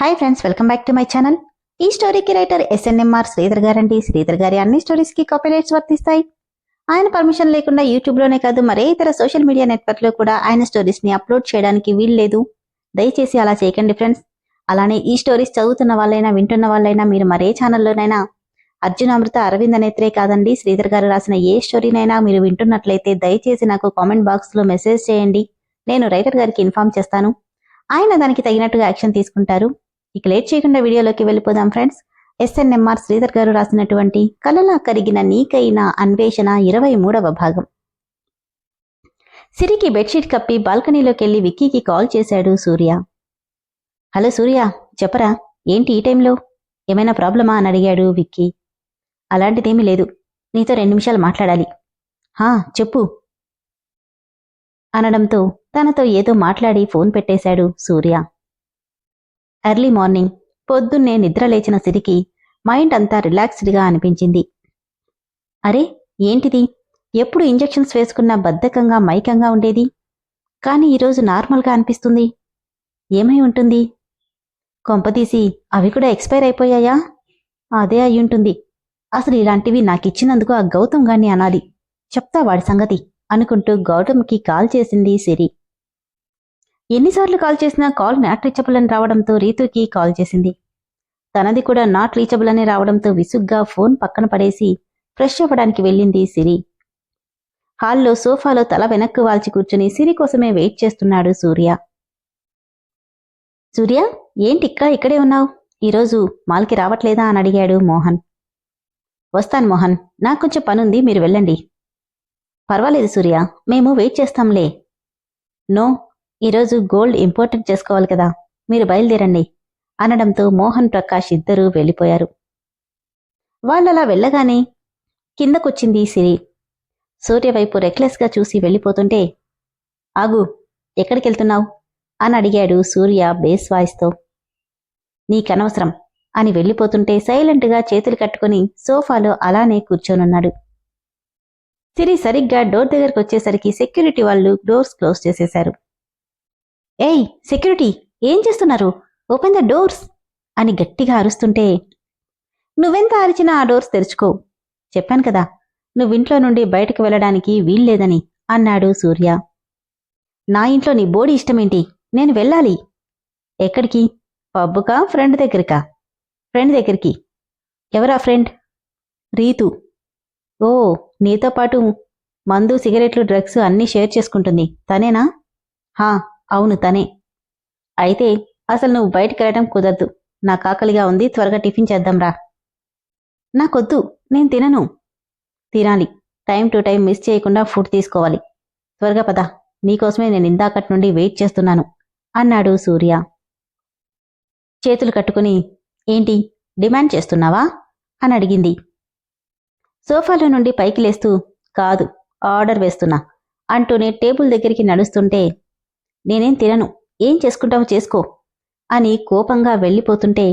Hi friends welcome back to my channel ఈ స్టోరీకి writer SNMR Sridhar గారండి. శ్రీధర్ గారి అన్ని స్టోరీస్కి కాపీరైట్స్ వర్తిస్తాయి. ఆయన పర్మిషన్ లేకుండా యూట్యూబ్లోనే కాదు మరే ఇతర సోషల్ మీడియా నెట్వర్క్లో కూడా ఆయన స్టోరీస్ని అప్లోడ్ చేయడానికి వీల్లేదు. దయచేసి అలా చేయకండి ఫ్రెండ్స్ అలానే ఈ స్టోరీస్ చదువుతున్న వాళ్ళైనా వింటున్న వాళ్ళైనా మీరు మరే ఛానల్లోనైనా అర్జున్ అమృత అరవింద్ నేత్రే కాదండి. శ్రీధర్ గారు రాసిన ఏ స్టోరీనైనా మీరు వింటున్నట్లయితే దయచేసి నాకు కామెంట్ బాక్స్లో మెసేజ్ చేయండి. నేను రైటర్ గారికి ఇన్ఫార్మ్ చేస్తాను. ఆయన దానికి తగినట్టుగా యాక్షన్ తీసుకుంటారు. ఇక లేట్ చేయకుండా వీడియోలోకి వెళ్ళిపోదాం ఫ్రెండ్స్. ఎస్ఎన్ఎంఆర్ శ్రీధర్ గారు రాసినటువంటి కలలా కరిగిన నీకైన అన్వేషణ ఇరవై మూడవ భాగం. సిరికి బెడ్షీట్ కప్పి బాల్కనీలోకి వెళ్ళి విక్కీకి కాల్ చేశాడు సూర్య. హలో సూర్య చెప్పరా? ఏంటి ఈ టైంలో? ఏమైనా ప్రాబ్లమా అని అడిగాడు విక్కీ. అలాంటిదేమీ లేదు. నీతో రెండు నిమిషాలు మాట్లాడాలి. హా చెప్పు. అనడంతో తనతో ఏదో మాట్లాడి ఫోన్ పెట్టేశాడు సూర్య. ఎర్లీ మార్నింగ్ పొద్దున్నే నిద్ర లేచిన సిరికి మైండ్ అంతా రిలాక్స్డ్గా అనిపించింది. అరే ఏంటిది? ఎప్పుడు ఇంజెక్షన్స్ వేసుకున్న బద్ధకంగా మైకంగా ఉండేది? కానీ ఈరోజు నార్మల్గా అనిపిస్తుంది. ఏమై ఉంటుంది? కొంపతీసి అవి కూడా ఎక్స్పైర్ అయిపోయాయా? అదే అయ్యుంటుంది అసలు ఇలాంటివి నాకిచ్చినందుకు ఆ గౌతమ్ గాన్ని అనాలి. చెప్తా వాడి సంగతి అనుకుంటూ గౌతమ్కి కాల్ చేసింది సిరి. ఎన్నిసార్లు కాల్ చేసినా కాల్ నాట్ రీచబుల్ అని రావడంతో రీతుకి కాల్ చేసింది. తనది కూడా నాట్ రీచబుల్ అని రావడంతో విసుగ్గా ఫోన్ పక్కన పడేసి ఫ్రెష్ అవ్వడానికి వెళ్ళింది సిరి. హాల్లో సోఫాలో తల వెనక్కు వాల్చి కూర్చుని సిరి కోసమే వెయిట్ చేస్తున్నాడు సూర్య. సూర్య ఏంటిక్కా ఇక్కడే ఉన్నావు? ఈరోజు మాల్కి రావట్లేదా అని అడిగాడు మోహన్. వస్తాను మోహన్ నాకు కొంచెం పనుంది మీరు వెళ్ళండి. పర్వాలేదు సూర్య మేము వెయిట్ చేస్తాంలే. నో ఈరోజు గోల్డ్ ఇంపోర్టెడ్ చేసుకోవాలి కదా మీరు బయలుదేరండి అనడంతో మోహన్ ప్రకాష్ ఇద్దరూ వెళ్ళిపోయారు. వాళ్ళలా వెళ్ళగానే కిందకొచ్చింది సిరి. సూర్యవైపు రెక్లెస్గా చూసి వెళ్ళిపోతుంటే ఆగు ఎక్కడికెళ్తున్నావు? అని అడిగాడు సూర్య బేస్ వాయిస్తో. నీకనవసరం అని వెళ్ళిపోతుంటే సైలెంట్గా చేతులు కట్టుకుని సోఫాలో అలానే కూర్చోనున్నాడు. సిరి సరిగ్గా డోర్ దగ్గరకు వచ్చేసరికి సెక్యూరిటీ వాళ్ళు డోర్స్ క్లోజ్ చేసేశారు. ఏయ్ సెక్యూరిటీ ఏం చేస్తున్నారు? ఓపెన్ ద డోర్స్ అని గట్టిగా అరుస్తుంటే నువ్వెంత అరిచినా ఆ డోర్స్ తెరుచుకో. చెప్పాను కదా నువ్వింట్లో నుండి బయటకు వెళ్ళడానికి వీల్లేదని అన్నాడు సూర్య. నా ఇంట్లో నీ బోడి ఇష్టమేంటి? నేను వెళ్ళాలి. ఎక్కడికి? పబ్బుకా ఫ్రెండ్ దగ్గరికా? ఫ్రెండ్ దగ్గరికి. ఎవరా ఫ్రెండ్? రీతు. ఓ నీతో పాటు మందు సిగరెట్లు డ్రగ్స్ అన్నీ షేర్ చేసుకుంటుంది. తనేనా? హా అవును తనే. అయితే అసలు నువ్వు బయటికి వెళ్ళటం కుదరదు. నా కాకలిగా ఉంది త్వరగా టిఫిన్ చేద్దాంరా నాకొద్దు నేను తినను. తినాలి. టైం టు టైం మిస్ చేయకుండా ఫుడ్ తీసుకోవాలి. త్వరగా పద నీకోసమే నేను ఇందాకటి నుండి వెయిట్ చేస్తున్నాను అన్నాడు సూర్య. చేతులు కట్టుకుని ఏంటి డిమాండ్ చేస్తున్నావా? అని అడిగింది. సోఫాలో నుండి పైకి లేస్తూ కాదు ఆర్డర్ వేస్తున్నా అంటూనే టేబుల్ దగ్గరికి నడుస్తుంటే నేనేం తినను. ఏం చేసుకుంటావో చేసుకో. అని కోపంగా వెళ్ళిపోతుంటే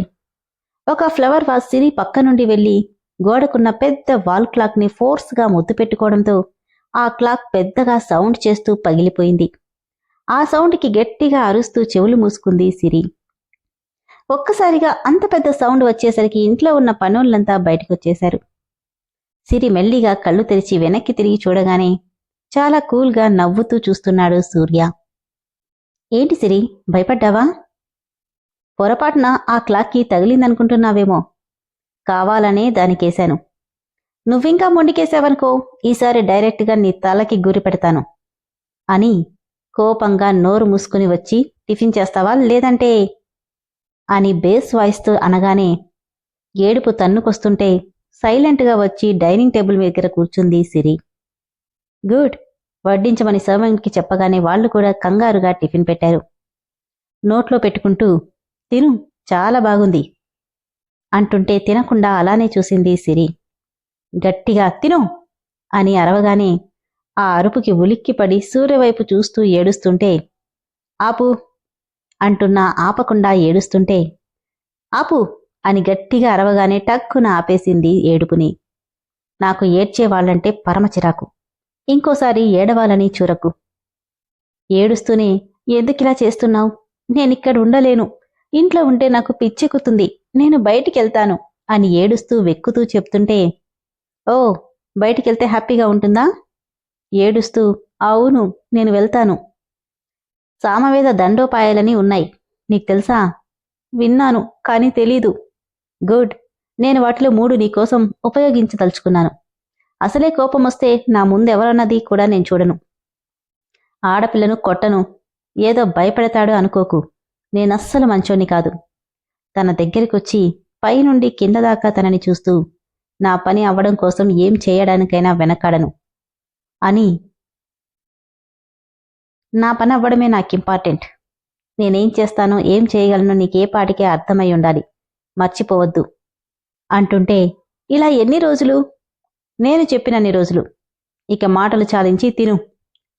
ఒక ఫ్లవర్ వాజ్ సిరి పక్క నుండి వెళ్ళి గోడకున్న పెద్ద వాల్ క్లాక్ని ఫోర్స్గా ముద్దు పెట్టుకోవడంతో ఆ క్లాక్ పెద్దగా సౌండ్ చేస్తూ పగిలిపోయింది. ఆ సౌండ్కి గట్టిగా అరుస్తూ చెవులు మూసుకుంది సిరి. ఒక్కసారిగా అంత పెద్ద సౌండ్ వచ్చేసరికి ఇంట్లో ఉన్న పనులంతా బయటకొచ్చేశారు సిరి మెల్లిగా కళ్ళు తెరిచి వెనక్కి తిరిగి చూడగానే చాలా కూల్గా నవ్వుతూ చూస్తున్నాడు సూర్య. ఏంటి సిరి? భయపడ్డావా? పొరపాటున ఆ క్లాక్కి తగిలిందనుకుంటున్నావేమో. కావాలనే దానికేశాను. నువ్వింకా మొండికేశావనుకో ఈసారి డైరెక్ట్గా నీ తలకి గురి పెడతాను. అని కోపంగా నోరు మూసుకుని వచ్చి టిఫిన్ చేస్తావా లేదంటే? అని బేస్ వాయిస్తో అనగానే ఏడుపు తన్నుకొస్తుంటే సైలెంట్గా వచ్చి డైనింగ్ టేబుల్ దగ్గర కూర్చుంది సిరి. గుడ్. వడ్డించమని సర్వెంట్కి చెప్పగానే వాళ్ళు కూడా కంగారుగా టిఫిన్ పెట్టారు. నోట్లో పెట్టుకుంటూ తిను చాలా బాగుంది అంటుంటే తినకుండా అలానే చూసింది సిరి. గట్టిగా తిను అని అరవగానే ఆ అరుపుకి ఉలిక్కిపడి సూర్యవైపు చూస్తూ ఏడుస్తుంటే ఆపు అంటున్నా ఆపకుండా ఏడుస్తుంటే ఆపు అని గట్టిగా అరవగానే టక్కున ఆపేసింది ఏడుపుని. నాకు ఏడ్చేవాళ్ళంటే పరమచిరాకు. ఇంకోసారి ఏడవాలని చూరకు. ఏడుస్తూనే ఎందుకిలా చేస్తున్నావు? నేనిక్కడ ఉండలేను. ఇంట్లో ఉంటే నాకు పిచ్చెక్కుతుంది నేను బయటికెళ్తాను అని ఏడుస్తూ వెక్కుతూ చెప్తుంటే ఓ బయటికెళ్తే హ్యాపీగా ఉంటుందా? ఏడుస్తూ అవును నేను వెళ్తాను. సామవేద దండోపాయాలని ఉన్నాయి. నీకు తెలుసా? విన్నాను కానీ తెలీదు. గుడ్. నేను వాటిలో మూడు నీకోసం ఉపయోగించదలుచుకున్నాను. అసలే కోపం వస్తే నా ముందెవరన్నది కూడా నేను చూడను. ఆడపిల్లను కొట్టను. ఏదో భయపెడతాడు అనుకోకు. నేనస్సలు మంచోని కాదు. తన దగ్గరికొచ్చి పైనుండి కింద దాకా తనని చూస్తూ నా పని అవ్వడం కోసం ఏం చేయడానికైనా వెనకాడను. అని నా పని అవ్వడమే నాకు ఇంపార్టెంట్. నేనేం చేస్తానో ఏం చేయగలను నీకే పాటికే అర్థమై ఉండాలి. మర్చిపోవద్దు. అంటుంటే ఇలా ఎన్ని రోజులు? నేను చెప్పినన్ని రోజులు. ఇక మాటలు చాలించి తిను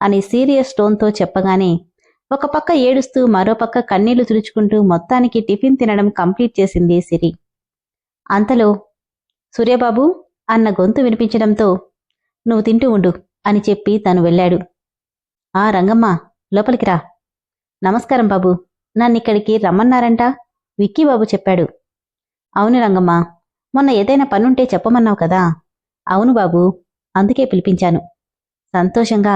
అని సీరియస్ టోన్తో చెప్పగానే ఒక పక్క ఏడుస్తూ మరోపక్క కన్నీళ్ళు తుడుచుకుంటూ మొత్తానికి టిఫిన్ తినడం కంప్లీట్ చేసింది సిరి. అంతలో సూర్యబాబు అన్న గొంతు వినిపించడంతో నువ్వు తింటూ ఉండు అని చెప్పి తను వెళ్ళాడు. ఆ రంగమ్మ లోపలికి రా. నమస్కారం బాబు. నన్నిక్కడికి రమ్మన్నారంట? విక్కీ బాబు చెప్పాడు. అవును రంగమ్మ. మొన్న ఏదైనా పనుంటే చెప్పమన్నావు కదా. అవును బాబు అందుకే పిలిపించాను. సంతోషంగా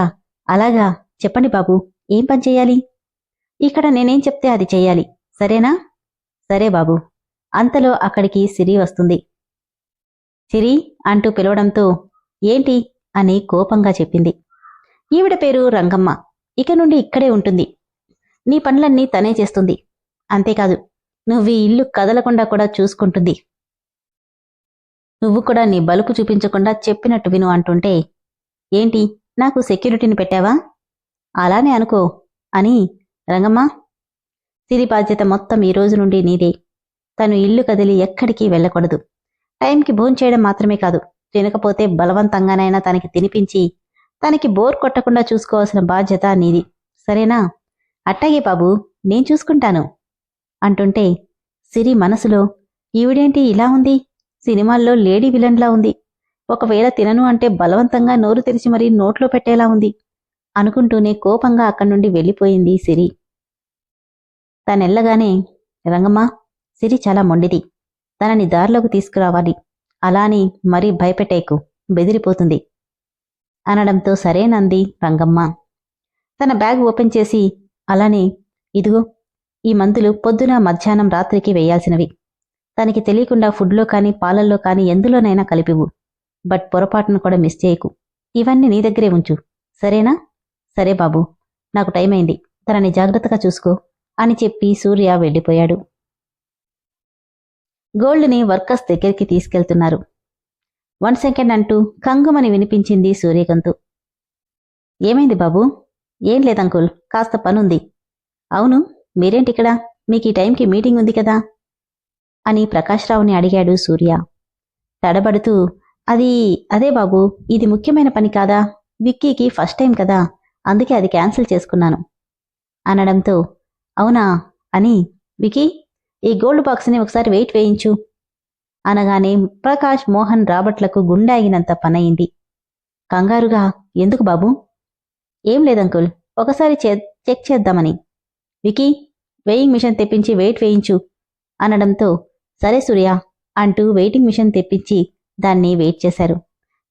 అలాగా చెప్పండి బాబు ఏం పని చేయాలి? ఇక్కడ నేనేం చెప్తే అది చెయ్యాలి సరేనా? సరే బాబు అంతలో అక్కడికి సిరి వస్తుంది. సిరి అంటూ పిలవడంతో ఏంటి? అని కోపంగా చెప్పింది. ఈవిడ పేరు రంగమ్మ ఇక నుండి ఇక్కడే ఉంటుంది. నీ పనులన్నీ తనే చేస్తుంది. అంతేకాదు నువ్వు ఈ ఇల్లు కదలకుండా కూడా చూసుకుంటుంది. నువ్వు కూడా నీ బలుపు చూపించకుండా చెప్పినట్టు విను అంటుంటే ఏంటి నాకు సెక్యూరిటీని పెట్టావా? అలానే అనుకో అని రంగమ్మ సిరి బాధ్యత మొత్తం ఈ రోజు నుండి నీదే. తను ఇల్లు కదిలి ఎక్కడికి వెళ్ళకూడదు. టైంకి భోంచేయడం మాత్రమే కాదు. తినకపోతే బలవంతంగానైనా తనకి తినిపించి తనకి బోర్ కొట్టకుండా చూసుకోవాల్సిన బాధ్యత నీది. సరేనా? అట్టాగే బాబు నేను చూసుకుంటాను అంటుంటే సిరి మనసులో ఈవిడేంటి ఇలా ఉంది? సినిమాల్లో లేడీ విలన్లా ఉంది. ఒకవేళ తినను అంటే బలవంతంగా నోరు తెరిచి మరీ నోట్లో పెట్టేలా ఉంది. అనుకుంటూనే కోపంగా అక్కడి నుండి వెళ్ళిపోయింది సిరి. తనెల్లగానే రంగమ్మ సిరి చాలా మొండిది. తనని దారిలోకి తీసుకురావాలి. అలా అని మరీ భయపెట్టేకు. బెదిరిపోతుంది. అనడంతో సరేనంది రంగమ్మ. తన బ్యాగ్ ఓపెన్ చేసి అలానే ఇదిగో ఈ మందులు పొద్దున మధ్యాహ్నం రాత్రికి వేయాల్సినవి. తనకి తెలియకుండా ఫుడ్లో కానీ పాలల్లో కానీ ఎందులోనైనా కలిపివు బట్ పొరపాటును కూడా మిస్ చేయకు. ఇవన్నీ నీ దగ్గరే ఉంచు. సరేనా? సరే బాబు. నాకు టైం అయింది. తనని జాగ్రత్తగా చూసుకో అని చెప్పి సూర్య వెళ్ళిపోయాడు. గోల్డ్ని వర్కర్స్ దగ్గరికి తీసుకెళ్తున్నారు. వన్ సెకండ్ అంటూ కంగుమని వినిపించింది సూర్యకంతు ఏమైంది బాబు? ఏం లేదంకుల్. కాస్త పనుంది. అవును మీరేంటిక్కడ? మీకు ఈ టైంకి మీటింగ్ ఉంది కదా. అని ప్రకాశ్రావుని అడిగాడు సూర్య. తడబడుతూ అది అదే బాబు ఇది ముఖ్యమైన పని కాదా? విక్కీకి ఫస్ట్ టైం కదా అందుకే అది క్యాన్సిల్ చేసుకున్నాను. అనడంతో అవునా అని వికీ ఈ గోల్డ్ బాక్స్ని ఒకసారి వెయిట్ వేయించు. అనగానే ప్రకాష్ మోహన్ రాబట్లకు గుండాగినంత పనయింది. కంగారుగా ఎందుకు బాబు? ఏం లేదంకుల్ ఒకసారి చెక్ చేద్దామని. వికీ వెయింగ్ మిషన్ తెప్పించి వెయిట్ వేయించు అనడంతో సరే సూర్య అంటూ వెయిటింగ్ మిషన్ తెప్పించి దాన్ని వెయిట్ చేశారు.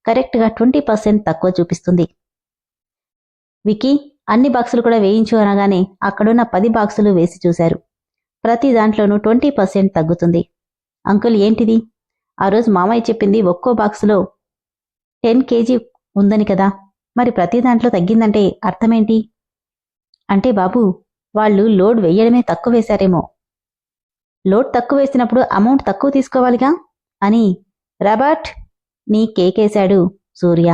కరెక్ట్గా ట్వంటీ పర్సెంట్ తక్కువ చూపిస్తుంది. వికీ అన్ని బాక్సులు కూడా వేయించు అనగానే అక్కడున్న పది బాక్సులు వేసి చూశారు. ప్రతి దాంట్లోనూ ట్వంటీ పర్సెంట్ తగ్గుతుంది. అంకుల్ ఏంటిది? ఆ రోజు మామయ్య చెప్పింది ఒక్కో బాక్సులో టెన్ కేజీ ఉందని కదా. మరి ప్రతి దాంట్లో తగ్గిందంటే అర్థమేంటి? అంటే బాబు వాళ్ళు లోడ్ వెయ్యడమే తక్కువ వేశారేమో. లోడ్ తక్కువ వేసినప్పుడు అమౌంట్ తక్కువ తీసుకోవాలిగా? అని రాబర్ట్ నీ కేకేశాడు సూర్య.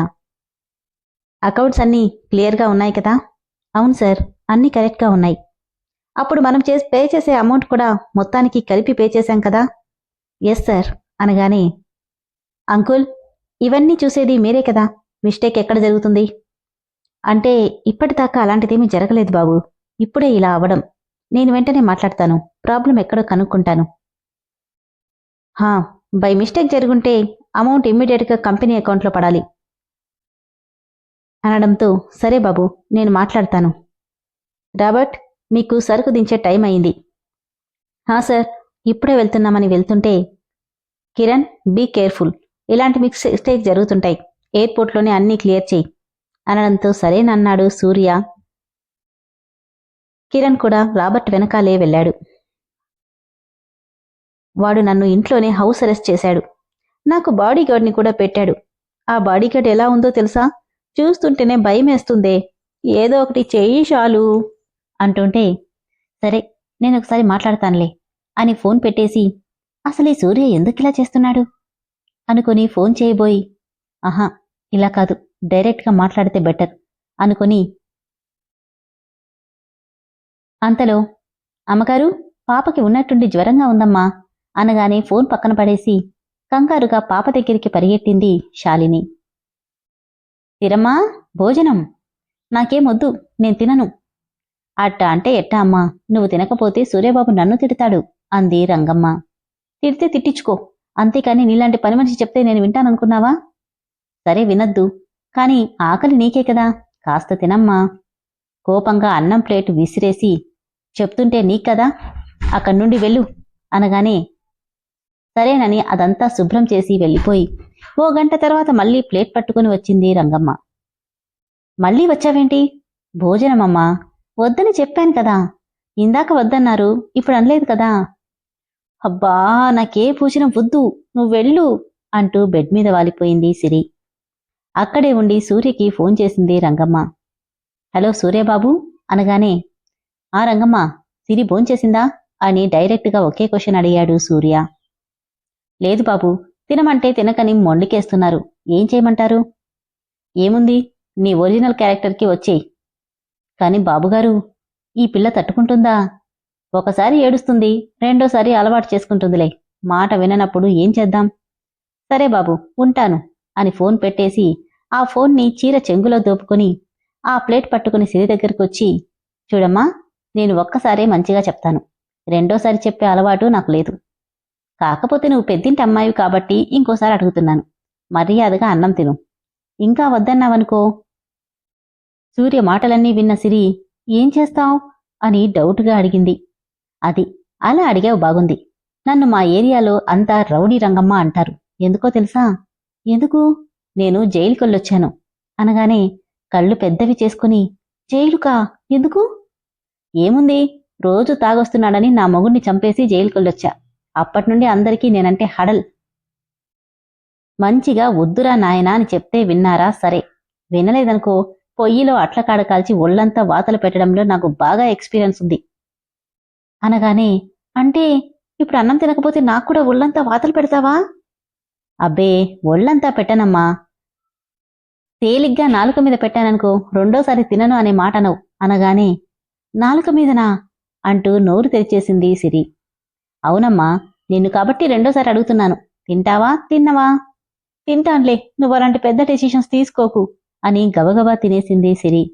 అకౌంట్స్ అన్నీ క్లియర్గా ఉన్నాయి కదా? అవును సార్ అన్నీ కరెక్ట్గా ఉన్నాయి. అప్పుడు మనం చేసి పే చేసే అమౌంట్ కూడా మొత్తానికి కలిపి పే చేశాం కదా? ఎస్ సార్ అనగానే అంకుల్ ఇవన్నీ చూసేది మీరే కదా? మిస్టేక్ ఎక్కడ జరుగుతుంది? అంటే ఇప్పటిదాకా అలాంటిదేమీ జరగలేదు బాబు. ఇప్పుడే ఇలా అవ్వడం. నేను వెంటనే మాట్లాడతాను. ప్రాబ్లం ఎక్కడో కనుక్కుంటాను. హా బై మిస్టేక్ జరుగుంటే అమౌంట్ ఇమ్మీడియట్గా కంపెనీ అకౌంట్లో పడాలి. అనడంతో సరే బాబు నేను మాట్లాడతాను. రాబర్ట్ మీకు సరుకు దించే టైం అయింది. హా సార్ ఇప్పుడే వెళ్తున్నామని వెళ్తుంటే కిరణ్ బీ కేర్ఫుల్. ఇలాంటి మిస్టేక్ జరుగుతుంటాయి. ఎయిర్పోర్ట్లోనే అన్నీ క్లియర్ చేయి. అనడంతో సరేనన్నాడు సూర్య. కిరణ్ కూడా రాబర్ట్ వెనకాలే వెళ్ళాడు. వాడు నన్ను ఇంట్లోనే హౌస్ అరెస్ట్ చేశాడు. నాకు బాడీగార్డ్ని కూడా పెట్టాడు. ఆ బాడీగార్డ్ ఎలా ఉందో తెలుసా? చూస్తుంటేనే భయమేస్తుందే. ఏదో ఒకటి చెయ్యి చాలు అంటుంటే సరే నేను ఒకసారి మాట్లాడతానులే అని ఫోన్ పెట్టేసి అసలు ఈ సూర్య ఎందుకు ఇలా చేస్తున్నాడు? అనుకుని ఫోన్ చేయబోయి ఆహా ఇలా కాదు డైరెక్ట్గా మాట్లాడితే బెటర్ అనుకుని అంతలో అమ్మగారు పాపకి ఉన్నట్టుండి జ్వరంగా ఉందమ్మా అనగానే ఫోన్ పక్కన పడేసి కంగారుగా పాప దగ్గరికి పరిగెట్టింది శాలిని. తిరమ్మా భోజనం. నాకేమొద్దు నేను తినను. అట్ట అంటే ఎట్టా అమ్మా నువ్వు తినకపోతే సూర్యబాబు నన్ను తిడతాడు అంది రంగమ్మ. తిడితే తిట్టించుకో అంతేకాని నీలాంటి పని మనిషి చెప్తే నేను వింటాననుకున్నావా? సరే వినద్దు కాని ఆకలి నీకే కదా కాస్త తినమ్మా. కోపంగా అన్నం ప్లేట్ విసిరేసి చెప్తుంటే నీ కదా అక్కడి నుండి వెళ్ళు అనగానే సరేనని అదంతా శుభ్రం చేసి వెళ్ళిపోయి ఓ గంట తర్వాత మళ్ళీ ప్లేట్ పట్టుకుని వచ్చింది రంగమ్మ. మళ్ళీ వచ్చావేంటి? భోజనమమ్మా వద్దని చెప్పాను కదా. ఇందాక వద్దన్నారు ఇప్పుడు అనలేదు కదా. అబ్బా నాకే భోజనం వద్దు నువ్వు వెళ్ళు అంటూ బెడ్ మీద వాలిపోయింది సిరి. అక్కడే ఉండి సూర్యకి ఫోన్ చేసింది రంగమ్మ. హలో సూర్యబాబు అనగానే ఆ రంగమ్మ సిరి భోంచేసిందా అని డైరెక్ట్గా ఒకే క్వశ్చన్ అడిగాడు సూర్య. లేదు బాబు తినమంటే తినకని మొండికేస్తున్నారు. ఏం చేయమంటారు? ఏముంది నీ ఒరిజినల్ క్యారెక్టర్కి వచ్చేయి. కాని బాబుగారు ఈ పిల్ల తట్టుకుంటుందా? ఒకసారి ఏడుస్తుంది రెండోసారి అలవాటు చేసుకుంటుందిలే. మాట విననప్పుడు ఏం చేద్దాం? సరే బాబు ఉంటాను అని ఫోన్ పెట్టేసి ఆ ఫోన్ని చీర చెంగులో దోపుకొని ఆ ప్లేట్ పట్టుకుని సిరి దగ్గరికి వచ్చి చూడమ్మా నేను ఒక్కసారే మంచిగా చెప్తాను. రెండోసారి చెప్పే అలవాటు నాకు లేదు. కాకపోతే నువ్వు పెద్దింటి అమ్మాయి కాబట్టి ఇంకోసారి అడుగుతున్నాను. మర్యాదగా అన్నం తిను. ఇంకా వద్దన్నావనుకో? సూర్య మాటలన్నీ విన్న సిరి ఏం చేస్తావ్? అని డౌట్గా అడిగింది. అది అలా అడిగావు బాగుంది. నన్ను మా ఏరియాలో అంతా రౌడీ రంగమ్మ అంటారు. ఎందుకో తెలుసా? ఎందుకు? నేను జైలుకెళ్ళొచ్చాను. అనగానే కళ్ళు పెద్దవి చేసుకుని జైలుకా? ఎందుకు? ఏముంది? రోజు తాగొస్తున్నాడని నా మొగుడిని చంపేసి జైలుకెళ్ళొచ్చా? అప్పటి నుండి అందరికీ నేనంటే హడల్. మంచిగా వద్దురా నాయనా అని చెప్తే విన్నారా? సరే. వినలేదనుకో పొయ్యిలో అట్లకాడ కాల్చి ఒళ్ళంతా వాతలు పెట్టడంలో నాకు బాగా ఎక్స్పీరియన్స్ ఉంది. అనగానే అంటే ఇప్పుడు అన్నం తినకపోతే నాకు కూడా ఒళ్ళంతా వాతలు పెడతావా? అబ్బే ఒళ్ళంతా పెట్టనమ్మా. తేలిగ్గా నాలుక మీద పెట్టాననుకో రెండోసారి తినను అనే మాట అనవు. అనగానే నాలుక మీదనా? అంటూ నోరు తెరిచేసింది సిరి. అవునమ్మా నిన్ను కాబట్టి రెండోసారి అడుగుతున్నాను. తింటావా? తిన్నవా? తింటాన్లే నువ్వు అలాంటి పెద్ద డెసిషన్స్ తీసుకోకు అని గబగబా తినేసింది సిరి.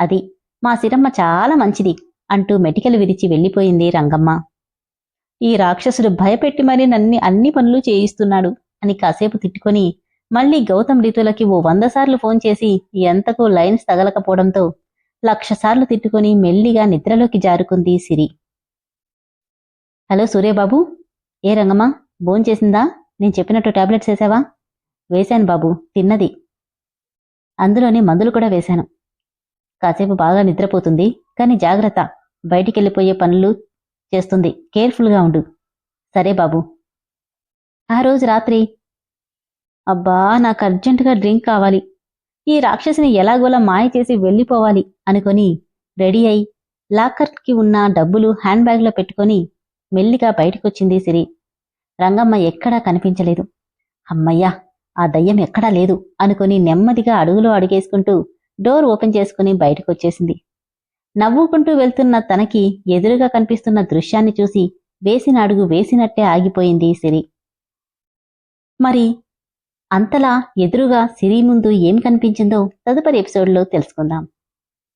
అది మా సిరమ్మ చాలా మంచిది అంటూ మెటికలు విరిచి వెళ్ళిపోయింది రంగమ్మ. ఈ రాక్షసుడు భయపెట్టి మరీ నన్ని అన్ని పనులు చేయిస్తున్నాడు అని కాసేపు తిట్టుకొని మళ్ళీ గౌతమ్ రీతులకి ఓ వంద సార్లు ఫోన్ చేసి ఎంతకు లైన్స్ తగలకపోవడంతో లక్షసార్లు తిట్టుకొని మెల్లిగా నిద్రలోకి జారుకుంది సిరి. హలో సూర్యబాబు. ఏ రంగమా భోంచేసిందా నేను చెప్పినట్టు టాబ్లెట్స్ వేసావా? వేశాను బాబు తిన్నది. అందులోనే మందులు కూడా వేశాను. కాసేపు బాగా నిద్రపోతుంది కానీ జాగ్రత్త. బయటికెళ్ళిపోయే పనులు చేస్తుంది. కేర్ఫుల్గా ఉండు. సరే బాబు. ఆ రోజు రాత్రి. అబ్బా నాకు అర్జెంటుగా డ్రింక్ కావాలి. ఈ రాక్షసిని ఎలాగోలా మాయ చేసి వెళ్ళిపోవాలి అనుకొని రెడీ అయి లాకర్కి ఉన్న డబ్బులు హ్యాండ్ బ్యాగ్లో పెట్టుకొని మెల్లిగా బయటకొచ్చింది సిరి. రంగమ్మ ఎక్కడా కనిపించలేదు. అమ్మయ్యా ఆ దయ్యం ఎక్కడా లేదు అనుకుని నెమ్మదిగా అడుగులో అడుగేసుకుంటూ డోర్ ఓపెన్ చేసుకుని బయటకొచ్చేసింది. నవ్వుకుంటూ వెళ్తున్న తనకి ఎదురుగా కనిపిస్తున్న దృశ్యాన్ని చూసి వేసిన అడుగు వేసినట్టే ఆగిపోయింది సిరి. మరి అంతలా ఎదురుగా సిరి ముందు ఏం కనిపించిందో తదుపరి ఎపిసోడ్లో తెలుసుకుందాం.